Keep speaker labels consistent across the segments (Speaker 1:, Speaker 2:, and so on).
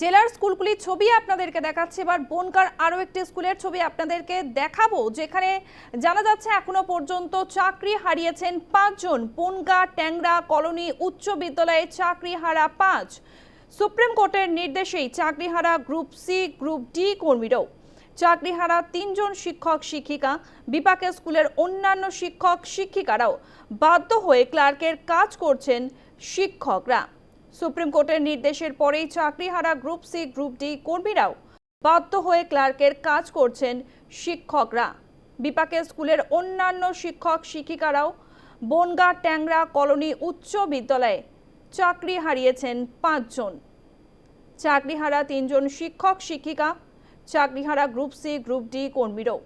Speaker 1: জেলার স্কুলগুলির ছবি আপনাদেরকে দেখাচ্ছে। এবার বনকার আরও একটি স্কুলের ছবি আপনাদেরকে দেখাবো, যেখানে জানা যাচ্ছে এখনও পর্যন্ত চাকরি হারিয়েছেন পাঁচজন। বনগা ট্যাংরা কলোনি উচ্চ বিদ্যালয়ে চাকরি হারা পাঁচ। সুপ্রিম কোর্টের নির্দেশেই চাকরিহারা গ্রুপ সি, গ্রুপ ডি কর্মীরাও। চাকরিহারা তিনজন শিক্ষক, শিক্ষিকা। বিপাকে স্কুলের অন্যান্য শিক্ষক, শিক্ষিকারাও। বাধ্য হয়ে ক্লার্কের কাজ করছেন শিক্ষকরা। সুপ্রিম কোর্টের নির্দেশের পরেই চাকরিহারা গ্রুপ সি, গ্রুপ ডি কর্মীরাও বাধ্য হয়ে ক্লার্কের কাজ করছেন শিক্ষকরা। বিপাকে স্কুলের অন্যান্য শিক্ষক শিক্ষিকারাও বনগা ট্যাংরা কলোনি উচ্চ বিদ্যালয়ে চাকরি হারিয়েছেন পাঁচজন। চাকরিহারা তিনজন শিক্ষক শিক্ষিকা, চাকরিহারা গ্রুপ সি, গ্রুপ ডি কর্মীরাও।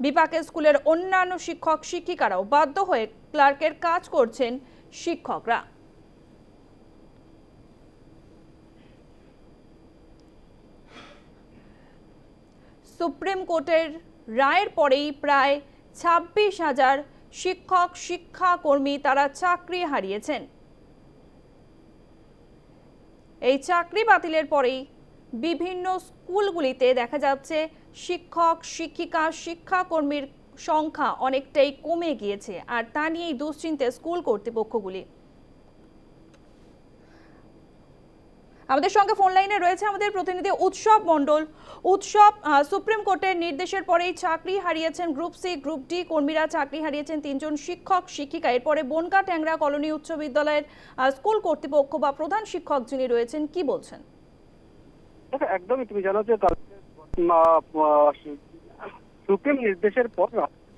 Speaker 1: বিপাকে স্কুলের অন্যান্য শিক্ষক শিক্ষিকারাও বাধ্য হয়ে ক্লার্কের কাজ করছেন শিক্ষকরা। সুপ্রিম কোর্টের রায়ের পরেই প্রায় ছাব্বিশ হাজার শিক্ষক, শিক্ষাকর্মী তারা চাকরি হারিয়েছেন। এই চাকরি বাতিলের পরেই বিভিন্ন স্কুলগুলিতে দেখা যাচ্ছে শিক্ষক, শিক্ষিকা, শিক্ষাকর্মীর সংখ্যা অনেকটাই কমে গিয়েছে, আর তা নিয়েই দুশ্চিন্তে স্কুল কর্তৃপক্ষগুলি। আমাদের সঙ্গে ফোন লাইনে রয়েছে আমাদের প্রতিনিধি উৎসব মণ্ডল। উৎসব সুপ্রিম কোর্টের নির্দেশের পরেই চাকরি হারিয়েছেন গ্রুপ সি গ্রুপ ডি কর্মীরা। চাকরি হারিয়েছেন তিনজন শিক্ষক, শিক্ষিকা। এরপরে বনকা ট্যাংরা কলোনি উচ্চ বিদ্যালয়ের স্কুল কর্তৃপক্ষ বা প্রধান শিক্ষক যিনি রয়েছেন, কি বলছেন?
Speaker 2: একদমই তুমি জানো যে সুপ্রিম নির্দেশের পর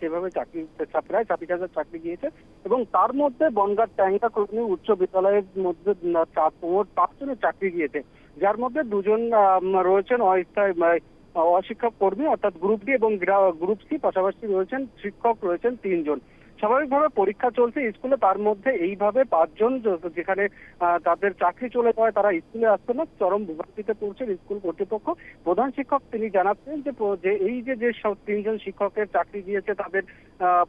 Speaker 2: সেভাবে চাকরি প্রায় চাকরি হাজার চাকরি গিয়েছে এবং তার মধ্যে বনগার ট্যাংরা কর্মী উচ্চ বিদ্যালয়ের মধ্যে মোট পাঁচজনের চাকরি গিয়েছে। যার মধ্যে দুজন রয়েছেন অস্থায়ী অশিক্ষক কর্মী, অর্থাৎ গ্রুপ ডি এবং গ্রুপ সি পাশাপাশি রয়েছেন শিক্ষক রয়েছেন তিনজন। স্বাভাবিকভাবে পরীক্ষা চলছে, স্কুলে তার মধ্যে এইভাবে পাঁচজন যেখানে তাদের চাকরি চলে যাওয়ায় তারা স্কুলে আসছে না, চরম বিভক্তিতে পড়ছেন স্কুল কর্তৃপক্ষ। প্রধান শিক্ষক তিনি জানাচ্ছেন যে এই যে যে তিনজন শিক্ষকের চাকরি দিয়েছে, তাদের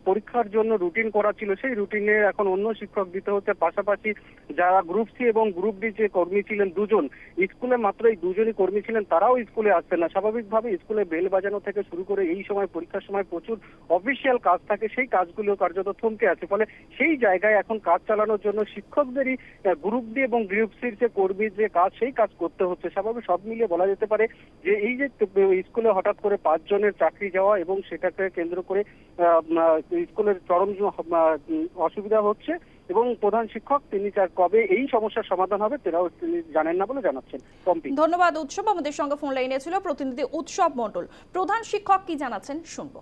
Speaker 2: পরীক্ষার জন্য রুটিন করা ছিল, সেই রুটিনে এখন অন্য শিক্ষক দিতে হচ্ছে। পাশাপাশি যারা গ্রুপ সি এবং গ্রুপ ডি যে কর্মী ছিলেন দুজন, স্কুলে মাত্র এই দুজনই কর্মী ছিলেন, তারাও স্কুলে আসছেন না। স্বাভাবিকভাবে স্কুলে বেল বাজানো থেকে শুরু করে এই সময়, পরীক্ষার সময় প্রচুর অফিসিয়াল কাজ থাকে, সেই কাজগুলো কার্যত থমকে আছে। ফলে সেই জায়গায় এখন কাজ চালানোর জন্য শিক্ষকদেরই গ্রুপ ডি এবং গ্রুপ সির যে কর্মীর যে কাজ, সেই কাজ করতে হচ্ছে। স্বাভাবিক সব মিলিয়ে বলা যেতে পারে যে এই যে স্কুলে হঠাৎ করে পাঁচ জনের চাকরি যাওয়া এবং সেটাকে কেন্দ্র করে স্কুলের চরম অসুবিধা হচ্ছে এবং প্রধান শিক্ষক তিনি চার কবে এই সমস্যার সমাধান হবে সেটাও তিনি জানেন না বলে জানাচ্ছেন।
Speaker 1: ধন্যবাদ, উৎসব আমাদের সঙ্গে ফোন লাইনে ছিল, প্রতিনিধি উৎসব মণ্ডল। প্রধান শিক্ষক কি জানাচ্ছেন, শুনব।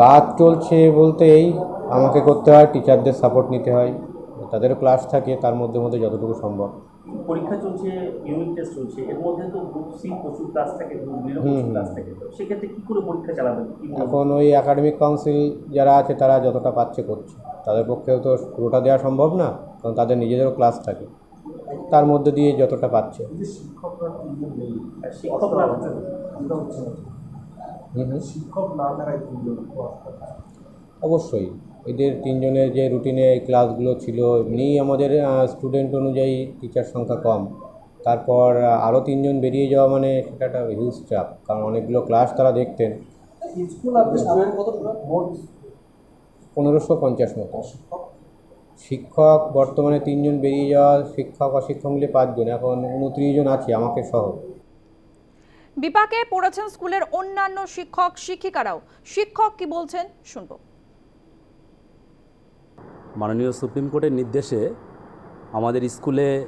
Speaker 3: কাজ চলছে বলতে এই আমাকে করতে হয় টিচারদের সাপোর্ট নিতে হয়। তাদেরও ক্লাস থাকে তার মধ্যে মধ্যে যতটুকু সম্ভব।
Speaker 4: পরীক্ষা চলছে ইউনিট টেস্ট চলছে এর মধ্যে তো গ্রুপ সি প্রচুর ক্লাস থাকে গ্রুপ। ক্লাস সেক্ষেত্রে কি করে পরীক্ষা চালাবেন?
Speaker 3: এখন ওই একাডেমিক কাউন্সিল যারা আছে তারা যতটা পাচ্ছে করছে। তাদের পক্ষেও তো পুরোটা দেওয়া সম্ভব না কারণ তাদের নিজেদেরও ক্লাস থাকে। তার মধ্যে দিয়ে যতটা পাচ্ছে।
Speaker 4: শিক্ষকরা
Speaker 5: শিক্ষক না থাকায় তিনজন
Speaker 3: অবশ্যই। এদের তিনজনের যে রুটিনে ক্লাসগুলো ছিল এমনিই আমাদের স্টুডেন্ট অনুযায়ী টিচার সংখ্যা কম। তারপর আরও তিনজন বেরিয়ে যাওয়া মানে সেটা একটা হিউজ চাপ কারণ অনেকগুলো ক্লাস তারা দেখতেন। পনেরোশো পঞ্চাশ মতো। শিক্ষক বর্তমানে তিনজন বেরিয়ে যাওয়া শিক্ষক অশিক্ষক মিলে পাঁচজন এখন উনত্রিশ জন আছে আমাকে সহ।
Speaker 1: বিপাকে পড়েছেন স্কুলের অন্যান্য শিক্ষক, শিক্ষিকারাও। শিক্ষক কি বলছেন, শুনব।
Speaker 6: মাননীয় সুপ্রিম কোর্টের নির্দেশে আমাদের স্কুলে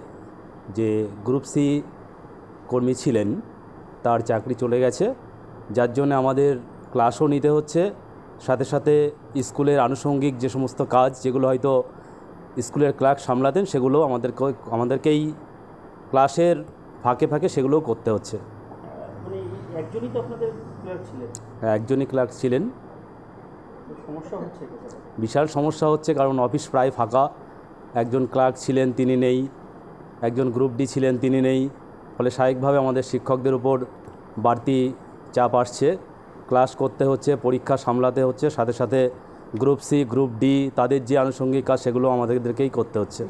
Speaker 6: যে গ্রুপ সি কর্মী ছিলেন, তার চাকরি চলে গেছে। যার জন্য আমাদের ক্লাসও নিতে হচ্ছে। সাথে সাথে স্কুলের আনুষঙ্গিক যে সমস্ত কাজ, যেগুলো হয়তো স্কুলের ক্লার্ক সামলাতেন, সেগুলো আমাদেরকে, আমাদেরকেই ক্লাসের ফাঁকে ফাঁকে সেগুলোও করতে হচ্ছে।
Speaker 4: একজনই তো আপনাদের ক্লার্ক ছিলেন?
Speaker 6: একজনই ক্লার্ক ছিলেন।
Speaker 4: সমস্যা হচ্ছে
Speaker 6: বিশাল সমস্যা হচ্ছে কারণ অফিস প্রায় ফাঁকা। একজন ক্লার্ক ছিলেন তিনি নেই। একজন গ্রুপ ডি ছিলেন তিনি নেই। ফলে স্বাভাবিকভাবে আমাদের শিক্ষকদের উপর বাড়তি চাপ আসছে। ক্লাস করতে হচ্ছে পরীক্ষা সামলাতে হচ্ছে সাথে সাথে গ্রুপ সি গ্রুপ ডি তাদের যে আনুষঙ্গিক কাজ সেগুলো আমাদেরকেই করতে হচ্ছে।